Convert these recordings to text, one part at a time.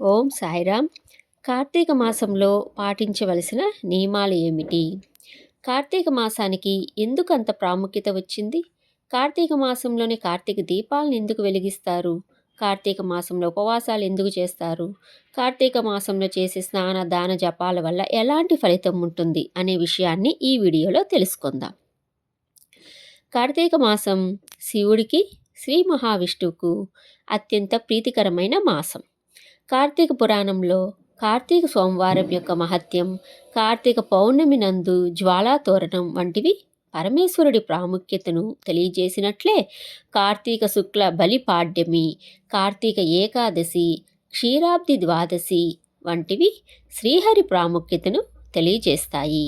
ఓం సాయిరామ్. కార్తీక మాసంలో పాటించవలసిన నియమాలు ఏమిటి? కార్తీక మాసానికి ఎందుకు అంత ప్రాముఖ్యత వచ్చింది? కార్తీక మాసంలోని కార్తీక దీపాలను ఎందుకు వెలిగిస్తారు? కార్తీక మాసంలో ఉపవాసాలు ఎందుకు చేస్తారు? కార్తీక మాసంలో చేసే స్నాన దాన జపాల వల్ల ఎలాంటి ఫలితం ఉంటుంది అనే విషయాన్ని ఈ వీడియోలో తెలుసుకుందాం. కార్తీక మాసం శివుడికి శ్రీ మహావిష్ణువుకు అత్యంత ప్రీతికరమైన మాసం. కార్తీక పురాణంలో కార్తీక సోమవారం యొక్క మహత్యం కార్తీక పౌర్ణమి నందు జ్వాలాతోరణం వంటివి పరమేశ్వరుడి ప్రాముఖ్యతను తెలియజేసినట్లే కార్తీక శుక్ల బలి పాడ్యమి కార్తీక ఏకాదశి క్షీరాబ్ది ద్వాదశి వంటివి శ్రీహరి ప్రాముఖ్యతను తెలియజేస్తాయి.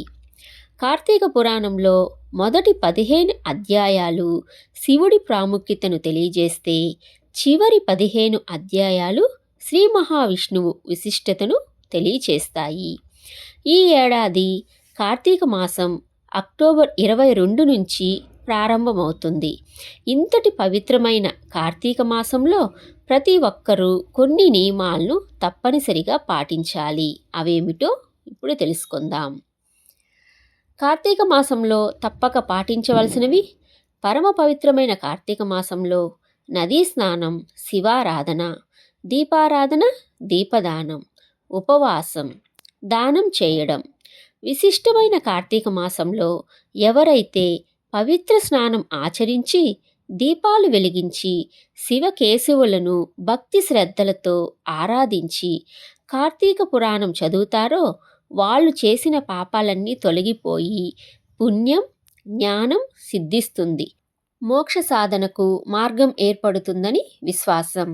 కార్తీక పురాణంలో మొదటి పదిహేను అధ్యాయాలు శివుడి ప్రాముఖ్యతను తెలియజేస్తే చివరి పదిహేను అధ్యాయాలు శ్రీ మహావిష్ణువు విశిష్టతను తెలియచేస్తాయి. ఈ ఏడాది కార్తీక మాసం అక్టోబర్ ఇరవై రెండు నుంచి ప్రారంభమవుతుంది. ఇంతటి పవిత్రమైన కార్తీక మాసంలో ప్రతి ఒక్కరూ కొన్ని నియమాలను తప్పనిసరిగా పాటించాలి. అవేమిటో ఇప్పుడు తెలుసుకుందాం. కార్తీక మాసంలో తప్పక పాటించవలసినవి పరమ పవిత్రమైన కార్తీక మాసంలో నదీ స్నానం శివారాధన దీపారాధన దీపదానం ఉపవాసం దానం చేయడం. విశిష్టమైన కార్తీక మాసంలో ఎవరైతే పవిత్ర స్నానం ఆచరించి దీపాలు వెలిగించి శివకేశవులను భక్తి శ్రద్ధలతో ఆరాధించి కార్తీక పురాణం చదువుతారో వాళ్ళు చేసిన పాపాలన్నీ తొలగిపోయి పుణ్యం జ్ఞానం సిద్ధిస్తుంది. మోక్ష సాధనకు మార్గం ఏర్పడుతుందని విశ్వాసం.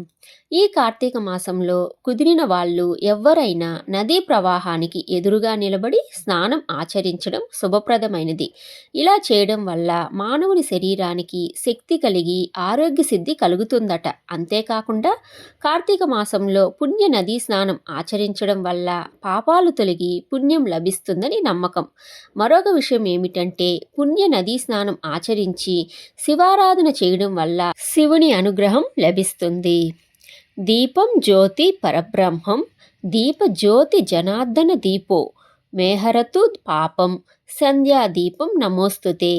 ఈ కార్తీక మాసంలో కుదిరిన వాళ్ళు ఎవ్వరైనా నదీ ప్రవాహానికి ఎదురుగా నిలబడి స్నానం ఆచరించడం శుభప్రదమైనది. ఇలా చేయడం వల్ల మానవుని శరీరానికి శక్తి కలిగి ఆరోగ్య సిద్ధి కలుగుతుందట. అంతేకాకుండా కార్తీక మాసంలో పుణ్య నదీ స్నానం ఆచరించడం వల్ల పాపాలు తొలగి పుణ్యం లభిస్తుందని నమ్మకం. మరొక విషయం ఏమిటంటే పుణ్య నదీ స్నానం ఆచరించి శివ శివారాధన చేయడం వల్ల శివుని అనుగ్రహం లభిస్తుంది. దీపం జ్యోతి పరబ్రహ్మం దీప జ్యోతి జనార్దన దీపో మేహరతు పాపం సంధ్యాదీపం నమోస్తుతే.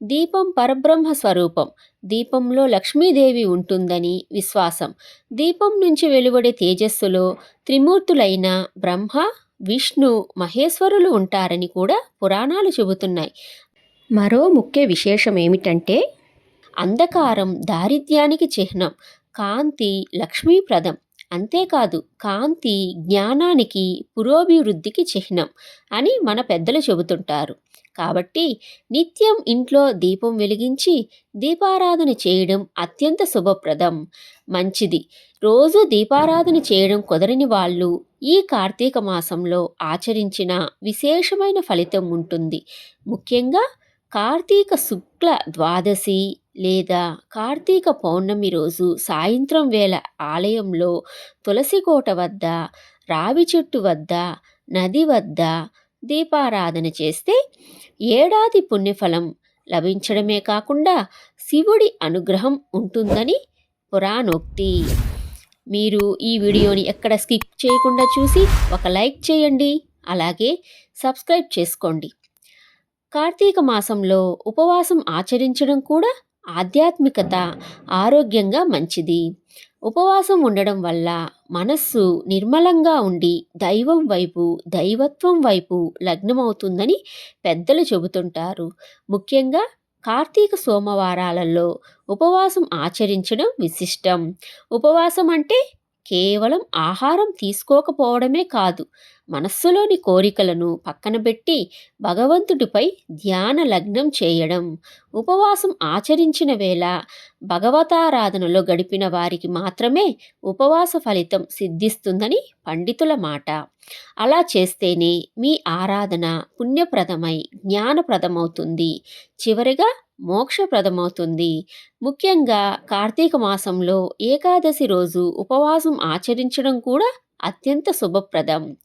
దీపం పరబ్రహ్మ స్వరూపం దీపంలో లక్ష్మీదేవి ఉంటుందని విశ్వాసం. దీపం నుంచి వెలువడే తేజస్సులో త్రిమూర్తులైన బ్రహ్మ విష్ణు మహేశ్వరులు ఉంటారని కూడా పురాణాలు చెబుతున్నాయి. మరో ముఖ్య విశేషం ఏమిటంటే అంధకారం దారిద్ర్యానికి చిహ్నం. కాంతి లక్ష్మీప్రదం. అంతేకాదు కాంతి జ్ఞానానికి పురోభివృద్ధికి చిహ్నం అని మన పెద్దలు చెబుతుంటారు. కాబట్టి నిత్యం ఇంట్లో దీపం వెలిగించి దీపారాధన చేయడం అత్యంత శుభప్రదం. మంచిది. రోజు దీపారాధన చేయడం కుదరని వాళ్ళు ఈ కార్తీక మాసంలో ఆచరించిన విశేషమైన ఫలితం ఉంటుంది. ముఖ్యంగా కార్తీక శుక్ల ద్వాదశి లేదా కార్తీక పౌర్ణమి రోజు సాయంత్రం వేళ ఆలయంలో తులసికోట వద్ద రావి చెట్టు వద్ద నది వద్ద దీపారాధన చేస్తే ఏడాది పుణ్యఫలం లభించడమే కాకుండా శివుడి అనుగ్రహం ఉంటుందని పురాణోక్తి. మీరు ఈ వీడియోని ఎక్కడ స్కిప్ చేయకుండా చూసి ఒక లైక్ చేయండి అలాగే సబ్స్క్రైబ్ చేసుకోండి. కార్తీక మాసంలో ఉపవాసం ఆచరించడం కూడా ఆధ్యాత్మికత ఆరోగ్యంగా మంచిది. ఉపవాసం ఉండడం వల్ల మనస్సు నిర్మలంగా ఉండి దైవం వైపు దైవత్వం వైపు లగ్నమవుతుందని పెద్దలు చెబుతుంటారు. ముఖ్యంగా కార్తీక సోమవారాలలో ఉపవాసం ఆచరించడం విశిష్టం. ఉపవాసం అంటే కేవలం ఆహారం తీసుకోకపోవడమే కాదు మనస్సులోని కోరికలను పక్కన పెట్టి భగవంతుడిపై ధ్యాన లగ్నం చేయడం ఉపవాసం ఆచరించిన వేళ భగవతారాధనలో గడిపిన వారికి మాత్రమే ఉపవాస ఫలితం సిద్ధిస్తుందని పండితుల మాట. అలా చేస్తేనే మీ ఆరాధన పుణ్యప్రదమై జ్ఞానప్రదమవుతుంది. చివరిగా మోక్షప్రదమవుతుంది. ముఖ్యంగా కార్తీక మాసంలో ఏకాదశి రోజు ఉపవాసం ఆచరించడం కూడా అత్యంత శుభప్రదం.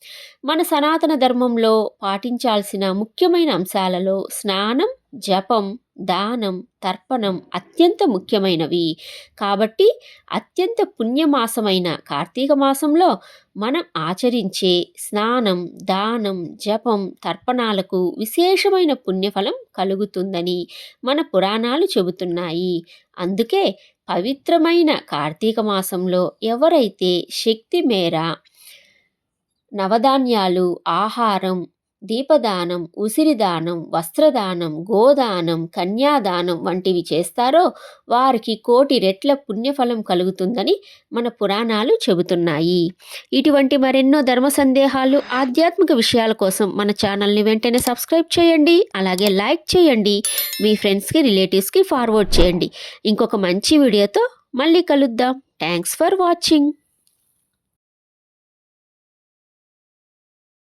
మన సనాతన ధర్మంలో పాటించాల్సిన ముఖ్యమైన అంశాలలో స్నానం జపం దానం తర్పణం అత్యంత ముఖ్యమైనవి. కాబట్టి అత్యంత పుణ్యమాసమైన కార్తీక మాసంలో మనం ఆచరించే స్నానం దానం జపం తర్పణాలకు విశేషమైన పుణ్యఫలం కలుగుతుందని మన పురాణాలు చెబుతున్నాయి. అందుకే పవిత్రమైన కార్తీక మాసంలో ఎవరైతే శక్తి మేర నవధాన్యాలు ఆహారం దీపదానం ఉసిరిదానం వస్త్రదానం గోదానం కన్యాదానం వంటివి చేస్తారో వారికి కోటి రెట్ల పుణ్యఫలం కలుగుతుందని మన పురాణాలు చెబుతున్నాయి. ఇటువంటి మరెన్నో ధర్మ సందేహాలు ఆధ్యాత్మిక విషయాల కోసం మన ఛానల్ని వెంటనే సబ్స్క్రైబ్ చేయండి అలాగే లైక్ చేయండి మీ ఫ్రెండ్స్కి రిలేటివ్స్కి ఫార్వర్డ్ చేయండి. ఇంకొక మంచి వీడియోతో మళ్ళీ కలుద్దాం. Thanks for watching.